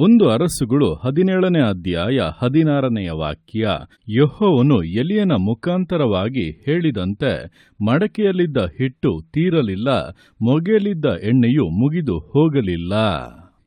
ಒಂದು ಅರಸುಗಳು ಹದಿನೇಳನೇ ಅಧ್ಯಾಯ ಹದಿನಾರನೆಯ ವಾಕ್ಯ. ಯೊಹೋವನು ಎಲಿಯನ ಮುಖಾಂತರವಾಗಿ ಹೇಳಿದಂತೆ, ಮಡಕೆಯಲ್ಲಿದ್ದ ಹಿಟ್ಟು ತೀರಲಿಲ್ಲ, ಮೊಗೆಯಲ್ಲಿದ್ದ ಎಣ್ಣೆಯು ಮುಗಿದು ಹೋಗಲಿಲ್ಲ.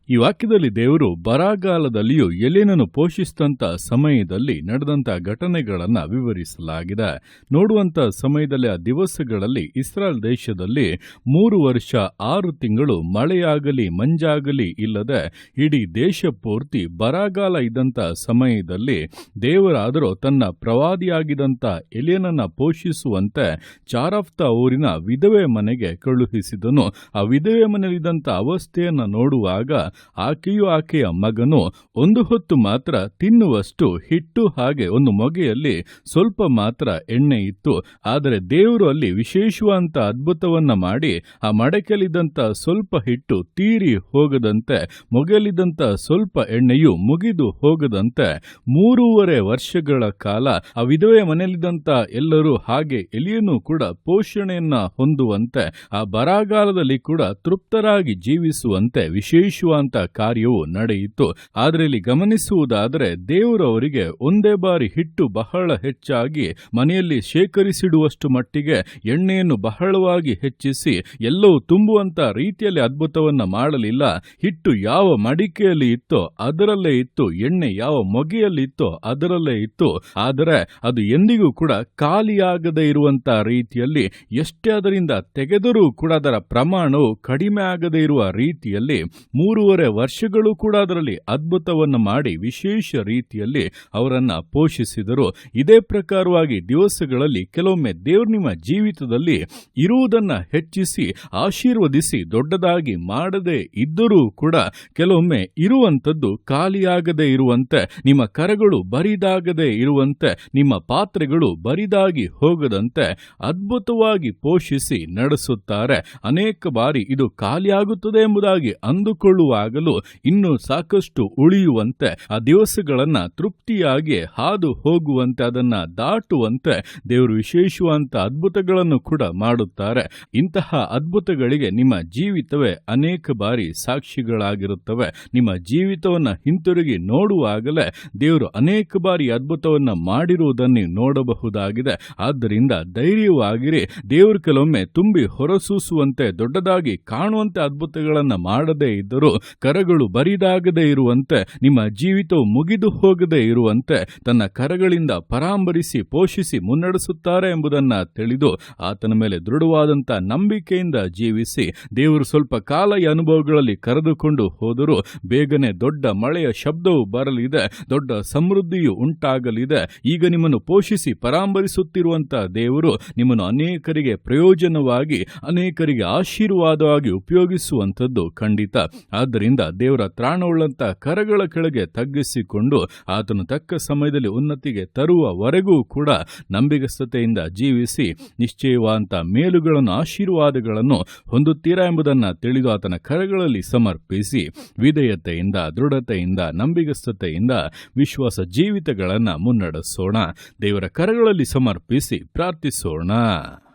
ಈ ವಾಕ್ಯದಲ್ಲಿ ದೇವರು ಬರಗಾಲದಲ್ಲಿಯೂ ಎಲೇನನ್ನು ಪೋಷಿಸಿದಂಥ ಸಮಯದಲ್ಲಿ ನಡೆದಂಥ ಘಟನೆಗಳನ್ನು ವಿವರಿಸಲಾಗಿದೆ. ನೋಡುವಂಥ ಸಮಯದಲ್ಲಿ, ಆ ದಿವಸಗಳಲ್ಲಿ ಇಸ್ರಾಯೇಲ್ ದೇಶದಲ್ಲಿ ಮೂರು ವರ್ಷ, ಆರು ತಿಂಗಳು ಮಳೆಯಾಗಲಿ, ಮಂಜಾಗಲಿ ಇಲ್ಲದೆ ಇಡೀ ದೇಶ ಪೂರ್ತಿ ಬರಗಾಲ ಇದ್ದಂಥ ಸಮಯದಲ್ಲಿ ದೇವರಾದರೂ ತನ್ನ ಪ್ರವಾದಿಯಾಗಿದ್ದಂಥ ಎಲೇನನ್ನು ಪೋಷಿಸುವಂತೆ ಚಾರಫ್ತ ಊರಿನ ವಿಧವೆ ಮನೆಗೆ ಕಳುಹಿಸಿದನು. ಆ ವಿಧವೆ ಮನೆಯಲ್ಲಿದ್ದಂಥ ಅವಸ್ಥೆಯನ್ನು ನೋಡುವಾಗ ಆಕೆಯು ಆಕೆಯ ಮಗನು ಒಂದು ಹೊತ್ತು ಮಾತ್ರ ತಿನ್ನುವಷ್ಟು ಹಿಟ್ಟು ಹಾಗೆ ಒಂದು ಮೊಗೆಯಲ್ಲಿ ಸ್ವಲ್ಪ ಮಾತ್ರ ಎಣ್ಣೆ ಇತ್ತು. ಆದರೆ ದೇವರು ಅಲ್ಲಿ ವಿಶೇಷವಾದಂಥ ಅದ್ಭುತವನ್ನ ಮಾಡಿ ಆ ಮಡಕೆಯಲ್ಲಿದ್ದಂಥ ಸ್ವಲ್ಪ ಹಿಟ್ಟು ತೀರಿ ಹೋಗದಂತೆ, ಮೊಗೆಯಲ್ಲಿದ್ದಂಥ ಸ್ವಲ್ಪ ಎಣ್ಣೆಯು ಮುಗಿದು ಹೋಗದಂತೆ ಮೂರೂವರೆ ವರ್ಷಗಳ ಕಾಲ ಆ ವಿಧವೆ ಮನೆಯಲ್ಲಿದ್ದಂಥ ಎಲ್ಲರೂ ಹಾಗೆ ಎಲಿಯನು ಕೂಡ ಪೋಷಣೆಯನ್ನ ಹೊಂದುವಂತೆ, ಆ ಬರಗಾಲದಲ್ಲಿ ಕೂಡ ತೃಪ್ತರಾಗಿ ಜೀವಿಸುವಂತೆ ವಿಶೇಷವಾದಂತ ಕಾರ್ಯವು ನಡೆಯಿತು. ಆದರೆ ಇಲ್ಲಿ ಗಮನಿಸುವುದಾದರೆ ದೇವರವರಿಗೆ ಒಂದೇ ಬಾರಿ ಹಿಟ್ಟು ಬಹಳ ಹೆಚ್ಚಾಗಿ ಮನೆಯಲ್ಲಿ ಶೇಖರಿಸಿಡುವಷ್ಟು ಮಟ್ಟಿಗೆ ಎಣ್ಣೆಯನ್ನು ಬಹಳವಾಗಿ ಹೆಚ್ಚಿಸಿ ಎಲ್ಲವೂ ತುಂಬುವಂತ ರೀತಿಯಲ್ಲಿ ಅದ್ಭುತವನ್ನ ಮಾಡಲಿಲ್ಲ. ಹಿಟ್ಟು ಯಾವ ಮಡಿಕೆಯಲ್ಲಿ ಇತ್ತೋ ಅದರಲ್ಲೇ ಇತ್ತು. ಎಣ್ಣೆ ಯಾವ ಮೊಗೆಯಲ್ಲಿ ಇತ್ತೋ ಅದರಲ್ಲೇ ಇತ್ತು. ಆದರೆ ಅದು ಎಂದಿಗೂ ಕೂಡ ಖಾಲಿಯಾಗದೇ ಇರುವಂತ ರೀತಿಯಲ್ಲಿ ಎಷ್ಟೇ ಅದರಿಂದ ತೆಗೆದರೂ ಕೂಡ ಅದರ ಪ್ರಮಾಣವು ಕಡಿಮೆ ಆಗದೇ ಇರುವ ರೀತಿಯಲ್ಲಿ ವರ್ಷಗಳು ಕೂಡ ಅದರಲ್ಲಿ ಅದ್ಭುತವನ್ನು ಮಾಡಿ ವಿಶೇಷ ರೀತಿಯಲ್ಲಿ ಅವರನ್ನು ಪೋಷಿಸಿದರು. ಇದೇ ಪ್ರಕಾರವಾಗಿ ದಿವಸಗಳಲ್ಲಿ ಕೆಲವೊಮ್ಮೆ ದೇವರು ನಿಮ್ಮ ಜೀವಿತದಲ್ಲಿ ಇರುವುದನ್ನ ಹೆಚ್ಚಿಸಿ, ಆಶೀರ್ವದಿಸಿ, ದೊಡ್ಡದಾಗಿ ಮಾಡದೇ ಇದ್ದರೂ ಕೂಡ ಕೆಲವೊಮ್ಮೆ ಇರುವಂತದ್ದು ಖಾಲಿಯಾಗದೇ ಇರುವಂತೆ, ನಿಮ್ಮ ಕರಗಳು ಬರಿದಾಗದೇ ಇರುವಂತೆ, ನಿಮ್ಮ ಪಾತ್ರೆಗಳು ಬರಿದಾಗಿ ಹೋಗದಂತೆ ಅದ್ಭುತವಾಗಿ ಪೋಷಿಸಿ ನಡೆಸುತ್ತಾರೆ. ಅನೇಕ ಬಾರಿ ಇದು ಖಾಲಿಯಾಗುತ್ತದೆ ಎಂಬುದಾಗಿ ಅಂದುಕೊಳ್ಳುವಾಗಲೂ ಇನ್ನೂ ಸಾಕಷ್ಟು ಉಳಿಯುವಂತೆ, ಆ ದಿವಸಗಳನ್ನ ತೃಪ್ತಿಯಾಗಿ ಹಾದು ಹೋಗುವಂತೆ, ಅದನ್ನ ದಾಟುವಂತೆ ದೇವರು ವಿಶೇಷವಾದಂತಹ ಅದ್ಭುತಗಳನ್ನು ಕೂಡ ಮಾಡುತ್ತಾರೆ. ಇಂತಹ ಅದ್ಭುತಗಳಿಗೆ ನಿಮ್ಮ ಜೀವಿತವೇ ಅನೇಕ ಬಾರಿ ಸಾಕ್ಷಿಗಳಾಗಿರುತ್ತವೆ. ನಿಮ್ಮ ಜೀವಿತವನ್ನ ಹಿಂತಿರುಗಿ ನೋಡುವಾಗಲೇ ದೇವರು ಅನೇಕ ಬಾರಿ ಅದ್ಭುತವನ್ನ ಮಾಡಿರುವುದನ್ನು ನೋಡಬಹುದಾಗಿದೆ. ಆದ್ದರಿಂದ ಧೈರ್ಯವಾಗಿರಿ, ದೇವರು ಕೆಲವೊಮ್ಮೆ ತುಂಬಿ ಹೊರಸೂಸುವಂತೆ, ದೊಡ್ಡದಾಗಿ ಕಾಣುವಂತೆ ಅದ್ಭುತಗಳನ್ನ ಮಾಡದೇ ಇದ್ದರೂ ಕರಗಳು ಬರಿದಾಗದೇ ಇರುವಂತೆ, ನಿಮ್ಮ ಜೀವಿತವು ಮುಗಿದು ಹೋಗದೇ ಇರುವಂತೆ ತನ್ನ ಕರಗಳಿಂದ ಪರಾಂಬರಿಸಿ, ಪೋಷಿಸಿ ಮುನ್ನಡೆಸುತ್ತಾರೆ ಎಂಬುದನ್ನ ತಿಳಿದು ಆತನ ಮೇಲೆ ದೃಢವಾದಂಥ ನಂಬಿಕೆಯಿಂದ ಜೀವಿಸಿ, ದೇವರು ಸ್ವಲ್ಪ ಕಾಲ ಈ ಅನುಭವಗಳಲ್ಲಿ ಕರೆದುಕೊಂಡು ಹೋದರೂ ಬೇಗನೆ ದೊಡ್ಡ ಮಳೆಯ ಶಬ್ದವು ಬರಲಿದೆ, ದೊಡ್ಡ ಸಮೃದ್ಧಿಯು ಉಂಟಾಗಲಿದೆ. ಈಗ ನಿಮ್ಮನ್ನು ಪೋಷಿಸಿ, ಪರಾಂಬರಿಸುತ್ತಿರುವಂತ ದೇವರು ನಿಮ್ಮನ್ನು ಅನೇಕರಿಗೆ ಪ್ರಯೋಜನವಾಗಿ, ಅನೇಕರಿಗೆ ಆಶೀರ್ವಾದವಾಗಿ ಉಪಯೋಗಿಸುವಂಥದ್ದು ಖಂಡಿತ. ಆದ್ದರಿಂದ ದೇವರ ತ್ರಾಣವುಳ್ಳಂಥ ಕರಗಳ ಕೆಳಗೆ ತಗ್ಗಿಸಿಕೊಂಡು ಆತನು ತಕ್ಕ ಸಮಯದಲ್ಲಿ ಉನ್ನತಿಗೆ ತರುವವರೆಗೂ ಕೂಡ ನಂಬಿಗಸ್ತತೆಯಿಂದ ಜೀವಿಸಿ ನಿಶ್ಚಯವಾದಂಥ ಮೇಲುಗಳನ್ನು, ಆಶೀರ್ವಾದಗಳನ್ನು ಹೊಂದುತ್ತೀರಾ ಎಂಬುದನ್ನು ತಿಳಿದು ಆತನ ಕರಗಳಲ್ಲಿ ಸಮರ್ಪಿಸಿ ವಿಧೇಯತೆಯಿಂದ, ದೃಢತೆಯಿಂದ, ನಂಬಿಗಸ್ತತೆಯಿಂದ ವಿಶ್ವಾಸ ಜೀವಿತಗಳನ್ನು ಮುನ್ನಡೆಸೋಣ. ದೇವರ ಕರಗಳಲ್ಲಿ ಸಮರ್ಪಿಸಿ ಪ್ರಾರ್ಥಿಸೋಣ.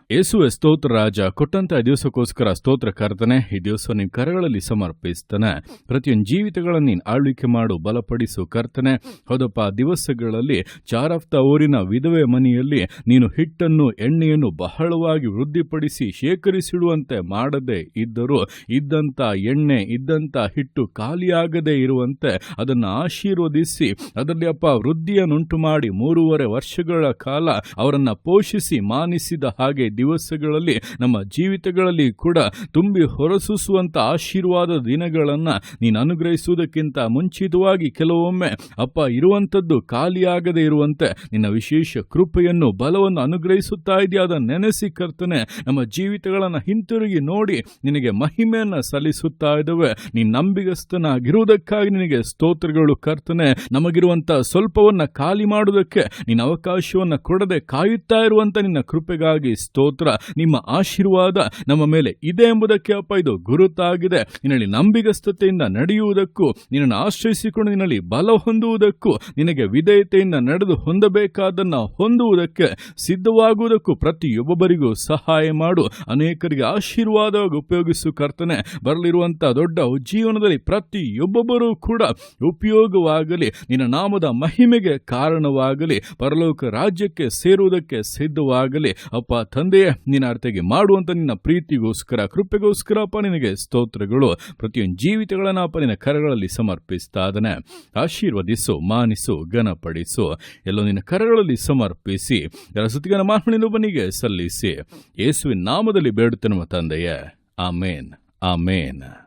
ಯೇಸುವೆ ಸ್ತೋತ್ರ ರಾಜ, ಕೊಟ್ಟಂತ ದಿವಸಕ್ಕೋಸ್ಕರ ಸ್ತೋತ್ರ ಕರ್ತನೆ, ಈ ದಿವಸ ನಿನ್ನ ಕರಗಳಲ್ಲಿ ಸಮರ್ಪಿಸ್ತಾನೆ. ಪ್ರತಿಯೊಂದು ಜೀವಿತಗಳನ್ನು ನೀನು ಆಳ್ವಿಕೆ ಮಾಡು, ಬಲಪಡಿಸು ಕರ್ತನೆ. ಹೌದಪ್ಪ ದಿವಸಗಳಲ್ಲಿ ಚಾರಫ್ತ ಊರಿನ ವಿಧವೆ ಮನೆಯಲ್ಲಿ ನೀನು ಹಿಟ್ಟನ್ನು, ಎಣ್ಣೆಯನ್ನು ಬಹಳವಾಗಿ ವೃದ್ಧಿಪಡಿಸಿ ಶೇಖರಿಸಿಡುವಂತೆ ಮಾಡದೆ ಇದ್ದರೂ, ಇದ್ದಂಥ ಎಣ್ಣೆ, ಇದ್ದಂಥ ಹಿಟ್ಟು ಖಾಲಿಯಾಗದೆ ಇರುವಂತೆ ಅದನ್ನು ಆಶೀರ್ವದಿಸಿ, ಅದರಲ್ಲಿ ಅಪ್ಪ ವೃದ್ಧಿಯನ್ನುಂಟು ಮಾಡಿ ಮೂರುವರೆ ವರ್ಷಗಳ ಕಾಲ ಅವರನ್ನು ಪೋಷಿಸಿ ಮಾನಿಸಿದ ಹಾಗೆ ದಿವಸಗಳಲ್ಲಿ, ನಮ್ಮ ಜೀವಿತಗಳಲ್ಲಿ ಕೂಡ ತುಂಬಿ ಹೊರಸೂಸುವಂಥ ಆಶೀರ್ವಾದ ದಿನಗಳನ್ನು ನೀನು ಅನುಗ್ರಹಿಸುವುದಕ್ಕಿಂತ ಮುಂಚಿತವಾಗಿ ಕೆಲವೊಮ್ಮೆ, ಅಪ್ಪ, ಇರುವಂಥದ್ದು ಖಾಲಿಯಾಗದೇ ಇರುವಂತೆ ನಿನ್ನ ವಿಶೇಷ ಕೃಪೆಯನ್ನು, ಬಲವನ್ನು ಅನುಗ್ರಹಿಸುತ್ತಾ ಇದೆಯಾದ ನೆನೆಸಿ ಕರ್ತನೆ, ನಮ್ಮ ಜೀವಿತಗಳನ್ನು ಹಿಂತಿರುಗಿ ನೋಡಿ ನಿನಗೆ ಮಹಿಮೆಯನ್ನು ಸಲ್ಲಿಸುತ್ತಾ ಇದ್ದಾವೆ. ನೀನು ನಂಬಿಗಸ್ತನಾಗಿರುವುದಕ್ಕಾಗಿ ನಿನಗೆ ಸ್ತೋತ್ರಗಳು ಕರ್ತನೆ. ನಮಗಿರುವಂಥ ಸ್ವಲ್ಪವನ್ನು ಖಾಲಿ ಮಾಡುವುದಕ್ಕೆ ನಿನ್ನ ಅವಕಾಶವನ್ನ ಕೊಡದೆ ಕಾಯುತ್ತಾ ಇರುವಂಥ ನಿನ್ನ ಕೃಪೆಗಾಗಿ ಸ್ತೋತ್ರ ಸ್ತೋತ್ರ, ನಿಮ್ಮ ಆಶೀರ್ವಾದ ನಮ್ಮ ಮೇಲೆ ಇದೆ ಎಂಬುದಕ್ಕೆ ಅಪ್ಪ, ಇದು ಗುರುತಾಗಿದೆ. ನಿನ್ನಲ್ಲಿ ನಂಬಿಗಸ್ತತೆಯಿಂದ ನಡೆಯುವುದಕ್ಕೂ, ನಿನ್ನನ್ನು ಆಶ್ರಯಿಸಿಕೊಂಡು ನಿನ್ನಲ್ಲಿ ಬಲ ಹೊಂದುವುದಕ್ಕೂ, ನಿನಗೆ ವಿಧೇಯತೆಯಿಂದ ನಡೆದು ಹೊಂದಬೇಕಾದನ್ನ ಹೊಂದುವುದಕ್ಕೆ ಸಿದ್ಧವಾಗುವುದಕ್ಕೂ ಪ್ರತಿಯೊಬ್ಬರಿಗೂ ಸಹಾಯ ಮಾಡು. ಅನೇಕರಿಗೆ ಆಶೀರ್ವಾದವಾಗಿ ಉಪಯೋಗಿಸು ಕರ್ತನೆ. ಬರಲಿರುವಂತಹ ದೊಡ್ಡ ಜೀವನದಲ್ಲಿ ಪ್ರತಿಯೊಬ್ಬೊಬ್ಬರೂ ಕೂಡ ಉಪಯೋಗವಾಗಲಿ, ನಿನ್ನ ನಾಮದ ಮಹಿಮೆಗೆ ಕಾರಣವಾಗಲಿ, ಪರಲೋಕ ರಾಜ್ಯಕ್ಕೆ ಸೇರುವುದಕ್ಕೆ ಸಿದ್ಧವಾಗಲಿ. ಅಪ್ಪ ತಂದೆಯೇ ನಿನ್ನ ಅರ್ಥಗೆ ಮಾಡುವಂಥ ನಿನ್ನ ಪ್ರೀತಿಗೋಸ್ಕರ, ಕೃಪೆಗೋಸ್ಕರ ಅಪ್ಪ ನಿನಗೆ ಸ್ತೋತ್ರಗಳು. ಪ್ರತಿಯೊಂದು ಜೀವಿತಗಳನ್ನು ಅಪ್ಪ ನಿನ್ನ ಕರಗಳಲ್ಲಿ ಸಮರ್ಪಿಸ್ತಾ ಇದ್ದಾನೆ. ಆಶೀರ್ವದಿಸು, ಮಾನಿಸು, ಘನಪಡಿಸು. ಎಲ್ಲೋ ನಿನ್ನ ಕರಗಳಲ್ಲಿ ಸಮರ್ಪಿಸಿ ಸುತ್ತಿಗನ ಮಾರ್ಮಣಿನೊಬ್ಬನಿಗೆ ಸಲ್ಲಿಸಿ. ಯೇಸುವಿನ ನಾಮದಲ್ಲಿ ಬೇಡುತ್ತೇನೆ ತಂದೆಯೇ. ಆಮೇನ್. ಆಮೇನ್.